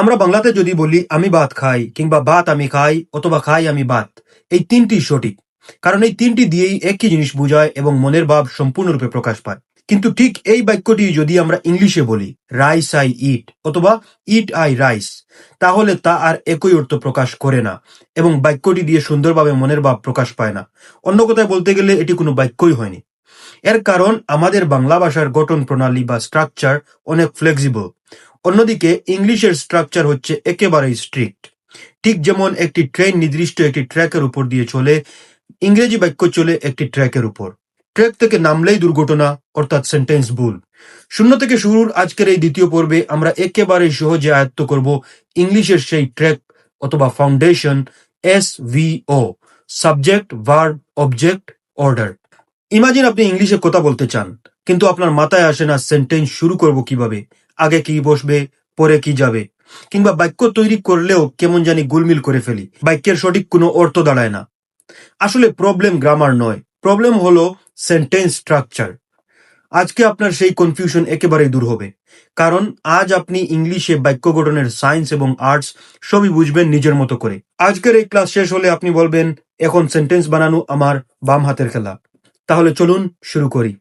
আমরা বাংলাতে যদি বলি, আমি ভাত খাই কিংবা ভাত আমি খাই অথবা খাই আমি ভাত, এই তিনটি সঠিক। কারণ এই তিনটি দিয়েই একই জিনিস বোঝায় এবং মনের ভাব সম্পূর্ণরূপে প্রকাশ পায়। কিন্তু ঠিক এই বাক্যটি যদি আমরা ইংলিশে বলি রাইস আই ইট অথবা ইট আই রাইস তাহলে তা আর একই অর্থ প্রকাশ করে না এবং বাক্যটি দিয়ে সুন্দরভাবে মনের ভাব প্রকাশ পায় না। অন্য কথায় বলতে গেলে এটি কোনো বাক্যই হয়নি। এর কারণ আমাদের বাংলা ভাষার গঠন প্রণালী বা স্ট্রাকচার অনেক ফ্লেক্সিবল অন্যদিকে ইংলিশের স্ট্রাকচার হচ্ছে একেবারেই স্ট্রিক্ট ঠিক যেমন একটি ট্রেন নির্দিষ্ট একটি ট্র্যাকের উপর দিয়ে চলে, ইংরেজি বাক্য চলে একটি ট্র্যাকের উপর। ট্র্যাক থেকে নামলেই দুর্ঘটনা, অর্থাৎ সেন্টেন্স ভুল। শূন্য থেকে শুরুর আজকের এই দ্বিতীয় পর্বে আমরা একেবারে সহজে আয়ত্ত করব ইংলিশের সেই ট্র্যাক অথবা foundation S O subject verb object order imagine আপনি ইংলিশে কথা বলতে চান, কিন্তু আপনার মাথায় আসে না সেন্টেন্স শুরু করব কীভাবে। আগে কি বসবে, পরে কি যাবে? কিংবা বাক্য তৈরি করলেও কেমন জানি গুলমিল করে ফেলি। বাক্যের সঠিক কোনো অর্থ দাঁড়ায় না। আসলে প্রবলেম গ্রামার নয়। প্রবলেম হলো সেন্টেন্স স্ট্রাকচার আজকে আপনার সেই কনফিউশন একেবারেই দূর হবে। কারণ আজ আপনি ইংলিশে বাক্য গঠনের সায়েন্স এবং আর্টস সবই বুঝবেন নিজের মতো করে। আজকের এই ক্লাস শেষ হলে আপনি বলবেন, এখন সেন্টেন্স বানানো আমার বাম হাতের খেলা। তাহলে চলুন শুরু করি।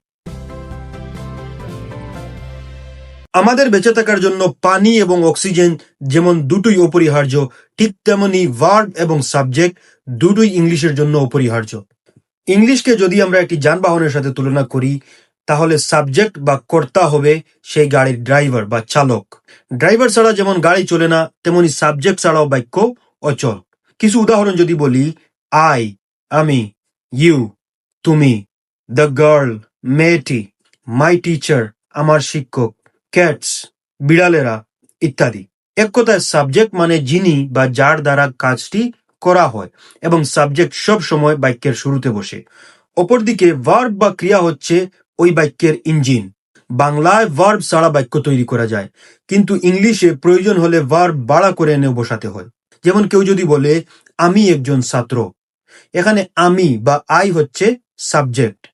আমাদের বেঁচে থাকার জন্য পানি এবং অক্সিজেন যেমন দুটোই অপরিহার্য, ঠিক তেমনি ভার্ব এবং সাবজেক্ট দুটোই ইংলিশের জন্য অপরিহার্য। ইংলিশকে যদি আমরা একটি যানবাহনের সাথে তুলনা করি, তাহলে সাবজেক্ট বা কর্তা হবে সেই গাড়ির ড্রাইভার বা চালক। ড্রাইভার ছাড়া যেমন গাড়ি চলে না, তেমনি সাবজেক্ট ছাড়াও বাক্য অচল। কিছু উদাহরণ যদি বলি, আই, আমি, ইউ, তুমি, দ্য গার্ল, মেয়েটি, মাই টিচার, আমার শিক্ষক। ক্যাটস বিড়ালেরা ইত্যাদি। এক কথায় সাবজেক্ট মানে যিনি বা যার দ্বারা কাজটি করা হয় এবং সাবজেক্ট সব সময় বাক্যের শুরুতে বসে। অপরদিকে ভার্ব বা ক্রিয়া হচ্ছে ওই বাক্যের ইঞ্জিন বাংলায় ভার্ব ছাড়া বাক্য তৈরি করা যায়। কিন্তু ইংলিশে প্রয়োজন হলে ভার্ব বাড়া করে এনে বসাতে হয়। যেমন কেউ যদি বলে, আমি একজন ছাত্র। এখানে আমি বা আই হচ্ছে সাবজেক্ট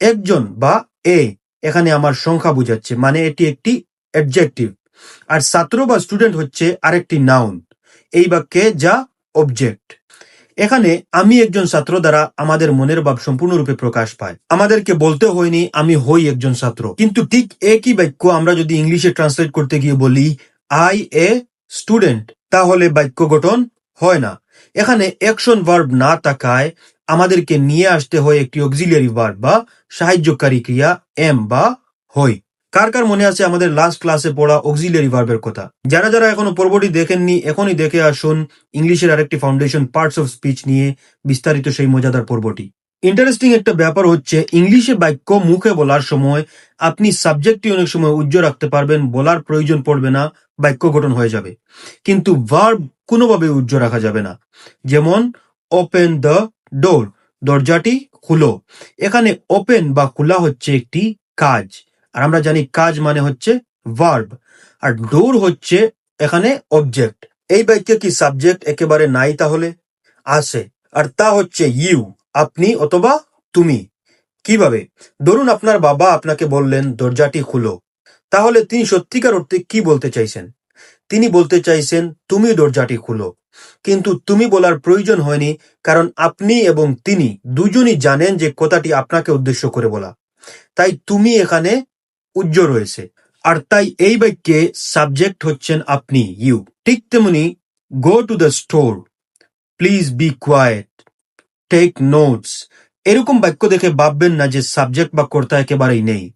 একজন বা এ এখানে আমার সংখ্যা বুঝাচ্ছে মানে এটি একটি অ্যাডজেক্টিভ আর ছাত্র বা স্টুডেন্ট হচ্ছে আরেকটি নাউন এই বাক্যে যা অবজেক্ট এখানে আমি একজন ছাত্র দ্বারা আমাদের মনের ভাব সম্পূর্ণরূপে প্রকাশ পায়। আমাদেরকে বলতে হয়নি, আমি হই একজন ছাত্র। কিন্তু ঠিক একই বাক্য আমরা যদি ইংলিশে ট্রান্সলেট করতে গিয়ে বলি আই এ স্টুডেন্ট তাহলে বাক্য গঠন হয় না। এখানে অ্যাকশন ভার্ব না থাকায় আমাদেরকে নিয়ে আসতে হয় একটি অক্সিলিয়ারি ভার্ব বা সাহায্যকারী ক্রিয়া এম বা হই। কার কার মনে আছে আমাদের লাস্ট ক্লাসে পড়া অক্সিলিয়ারি ভার্বের কথা? যারা যারা এখনও পর্বটি দেখেননি, এখনই দেখে আসুন ইংলিশের আরেকটি ফাউন্ডেশন পার্টস অফ স্পিচ নিয়ে বিস্তারিত সেই মজাদার পর্বটি। ইন্টারেস্টিং একটা ব্যাপার হচ্ছে, ইংলিশে বাক্য মুখে বলার সময় আপনি সাবজেক্টটি অনেক সময় উজ্জ্ব রাখতে পারবেন, বলার প্রয়োজন পড়বে না, বাক্য গঠন হয়ে যাবে। কিন্তু ভার্ব কোনোভাবে উজ্জ্ব রাখা যাবে না। যেমন ওপেন দ্য ডোর দরজাটি খুলো। এখানে ওপেন বা খোলা হচ্ছে একটি কাজ। আর আমরা জানি কাজ মানে হচ্ছে ভার্ব আর ডোর হচ্ছে এখানে অবজেক্ট এই বাক্যে কি সাবজেক্ট একেবারে নাই তাহলে? আছে। আর তা হচ্ছে ইউ আপনি অথবা তুমি। কীভাবে? ধরুন আপনার বাবা আপনাকে বললেন, দরজাটি খুলো। তাহলে তিনি সত্যিকার অর্থে কি বলতে চাইছেন? তিনি বলতে চাইছেন, তুমি দরজাটি খুলো। কিন্তু তুমি বলার প্রয়োজন হয়নি, কারণ আপনি এবং তিনি দুজনই জানেন যে কথাটি আপনাকে উদ্দেশ্য করে বলা। তাই তুমি এখানে উজ্জ্ব রয়েছে। আর তাই এই বাক্যে সাবজেক্ট হচ্ছেন আপনি, ইউ। ঠিক তেমনি go to the store. Please be quiet take notes. এরকম বাক্য দেখে ভাববেন না যে সাবজেক্ট বা কর্তা একেবারেই নেই।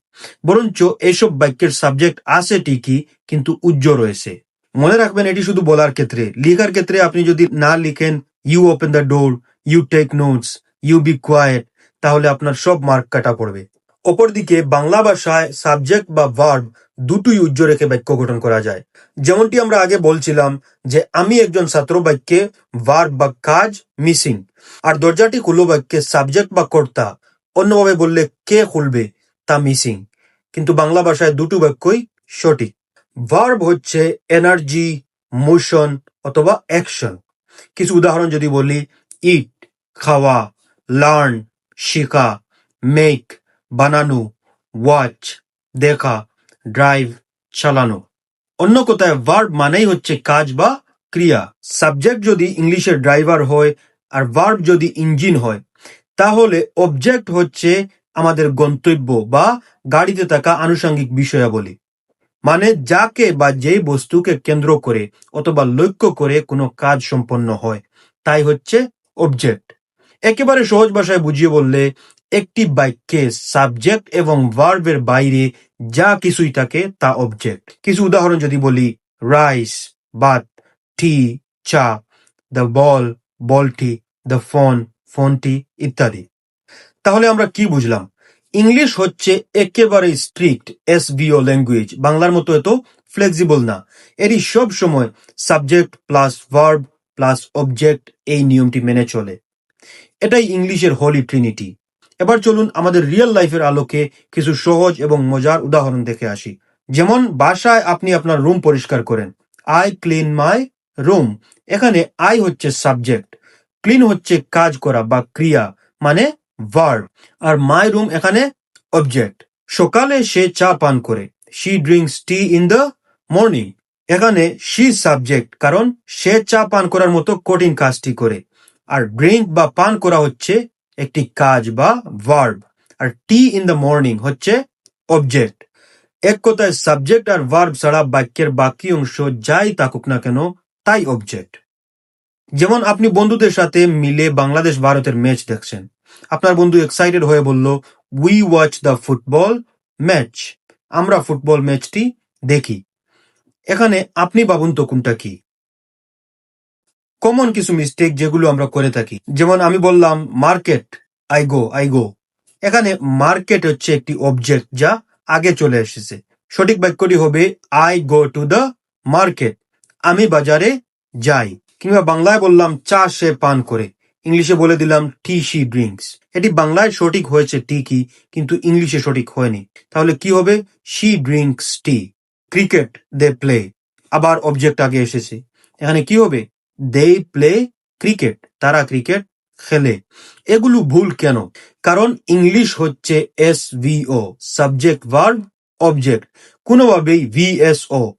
বরঞ্চ এসব বাক্যের সাবজেক্ট আছে ঠিকই, কিন্তু উজ্জ্ব রয়েছে। মনে রাখবেন এটি শুধু বলার ক্ষেত্রে। লেখার ক্ষেত্রে আপনি যদি না লিখেন you open the door you take notes you be quiet তাহলে আপনার সব মার্ক কাটা পড়বে। অপরদিকে, বাংলা ভাষায় সাবজেক্ট বা ভার্ব দুটোই উজ্জ্ব রেখে বাক্য গঠন করা যায়। যেমনটি আমরা আগে বলছিলাম যে, আমি একজন ছাত্র বাক্যে ভার্ব বা কাজ মিসিং আর দরজাটি খুলো বাক্যে সাবজেক্ট বা কর্তা, অন্যভাবে বললে কে খুলবে তা মিসিং কিন্তু বাংলা ভাষায় দুটো বাক্যই সঠিক। ভার্ব হচ্ছে এনার্জি মোশন অথবা অ্যাকশন কিছু উদাহরণ যদি বলি ইট খাওয়া লার্ন শেখা মেক বানানো ওয়াচ দেখা ড্রাইভ চালানো। অন্য কথায় ভার্ব মানেই হচ্ছে কাজ বা ক্রিয়া। সাবজেক্ট যদি ইংলিশের ড্রাইভার হয় আর ভার্ব যদি ইঞ্জিন হয়, তাহলে অবজেক্ট হচ্ছে আমাদের গন্তব্য বা গাড়িতে থাকা আনুষঙ্গিক বিষয়াবলী। মানে যাকে বা যেই বস্তুকে কেন্দ্র করে অথবা লক্ষ্য করে কোনো কাজ সম্পন্ন হয়, তাই হচ্ছে অবজেক্ট একেবারে সহজ ভাষায় বুঝিয়ে বললে, একটি বাক্যে সাবজেক্ট এবং ভার্বের বাইরে যা কিছুই থাকে তা অবজেক্ট কিছু উদাহরণ যদি বলি রাইস বাত টি চা দ্য বল বলটি দ্য ফোন ফোনটি ইত্যাদি। তাহলে আমরা কি বুঝলাম? ইংলিশ হচ্ছে একেবারে স্ট্রিক্ট এসবিও ল্যাঙ্গুয়েজ বাংলার মতো এত ফ্লেক্সিবল না। এরই সব সময় subject plus verb plus object এই নিয়মটি মেনে চলে। এটাই ইংলিশের হোলি ট্রিনিটি এবার চলুন আমাদের রিয়েল লাইফের আলোকে কিছু সহজ এবং মজার উদাহরণ দেখে আসি। যেমন, বাসায় আপনি আপনার রুম পরিষ্কার করেন। আই ক্লিন মাই রুম এখানে আই হচ্ছে সাবজেক্ট ক্লিন হচ্ছে কাজ করা বা ক্রিয়া। মানে ভার্ব আর মাই রুম এখানে অবজেক্ট সকালে সে চা পান করে। She drinks tea in the morning এখানে শি সাবজেক্ট কারণ সে চা পান করার মতো কঠিন কাজটি করে। আর ড্রিঙ্ক বা পান করা হচ্ছে একটি কাজ বা ভার্ব আর টি ইন দ্য মর্নিং হচ্ছে অবজেক্ট এক কথায় সাবজেক্ট আর ভার্ব ছাড়া বাক্যের বাকি অংশ যাই থাকুক না কেন, তাই অবজেক্ট যেমন আপনি বন্ধুদের সাথে মিলে বাংলাদেশ ভারতের ম্যাচ দেখছেন। আপনার বন্ধু এক্সাইটেড হয়ে বলল we watch the football match আমরা ফুটবল ম্যাচটি দেখি। এখানে আপনি ভাবুন তো কোনটা কি? কমন কিছু মিস্টেক যেগুলো আমরা করে থাকি। যেমন আমি বললাম market I go I go এখানে মার্কেট হচ্ছে একটি অবজেক্ট যা আগে চলে এসেছে। সঠিক বাক্যটি হবে I go to the market আমি বাজারে যাই। কিংবা বাংলায় বললাম, চা সে পান করে। ইংলিশে বলে দিলাম টি শি ড্রিঙ্কস। এটি বাংলায় সঠিক হয়েছে টি কি, কিন্তু ইংলিশে সঠিক হয়নি। তাহলে কি হবে? She drinks tea. Cricket, they play. আবার অবজেক্ট আগে এসেছে। এখানে কি হবে? They play cricket. তারা ক্রিকেট খেলে। এগুলো ভুল কেন? কারণ ইংলিশ হচ্ছে S O, subject, verb object কোনোভাবেই ভিএসও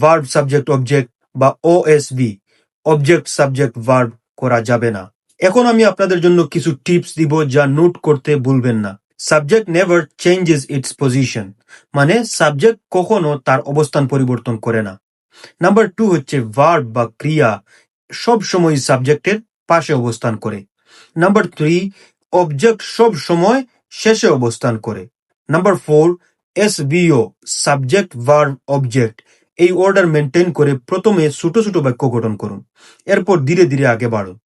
ভার্ব, সাবজেক্ট অবজেক্ট বা ওএসভি অবজেক্ট সাবজেক্ট, ভার্ব করা যাবে না। এখন আমি আপনাদের জন্য কিছু টিপস দিব যা নোট করতে ভুলবেন না। Subject never changes its position মানে সাবজেক্ট কখনো তার অবস্থান পরিবর্তন করে না। নাম্বার টু হচ্ছে ভার্ব বা ক্রিয়া সব সময় সাবজেক্টের পাশে অবস্থান করে। নাম্বার থ্রি, অবজেক্ট সব সময় শেষে অবস্থান করে। Number four S VO subject, verb, object, এই অর্ডার মেনটেন করে প্রথমে ছোট ছোট বাক্য গঠন করুন। এরপর ধীরে ধীরে আগে বাড়ুন।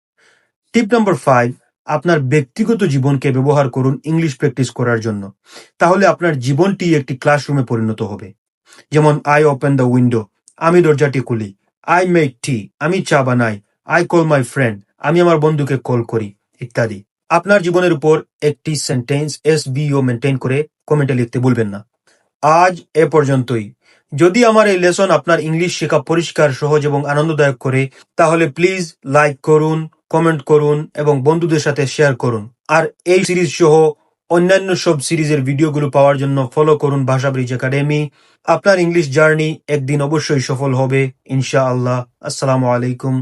টিপ নম্বর ফাইভ আপনার ব্যক্তিগত জীবনকে ব্যবহার করুন ইংলিশ প্র্যাকটিস করার জন্য। তাহলে আপনার জীবনটি একটি ক্লাসরুমে পরিণত হবে। যেমন আই ওপেন দ্য উইন্ডো আমি দরজাটি খুলি আই মেক টি আমি চা বানাই আই কল মাই ফ্রেন্ড আমি আমার বন্ধুকে কল করি, ইত্যাদি। আপনার জীবনের উপর একটি সেন্টেন্স এস বিও মেনটেন করে কমেন্টে লিখতে ভুলবেন না। আজ এ পর্যন্তই। যদি আমার এই লেসন আপনার ইংলিশ শেখা পরিষ্কার, সহজ এবং আনন্দদায়ক করে, তাহলে প্লিজ লাইক করুন কমেন্ট করুন এবং বন্ধুদের সাথে শেয়ার করুন। আর এই সিরিজ সহ অন্যান্য সব সিরিজের ভিডিওগুলো পাওয়ার জন্য ফলো করুন ভাষা ব্রিজ একাডেমি। আপনার ইংলিশ জার্নি একদিন অবশ্যই সফল হবে ইনশা আল্লাহ আসসালামু আলাইকুম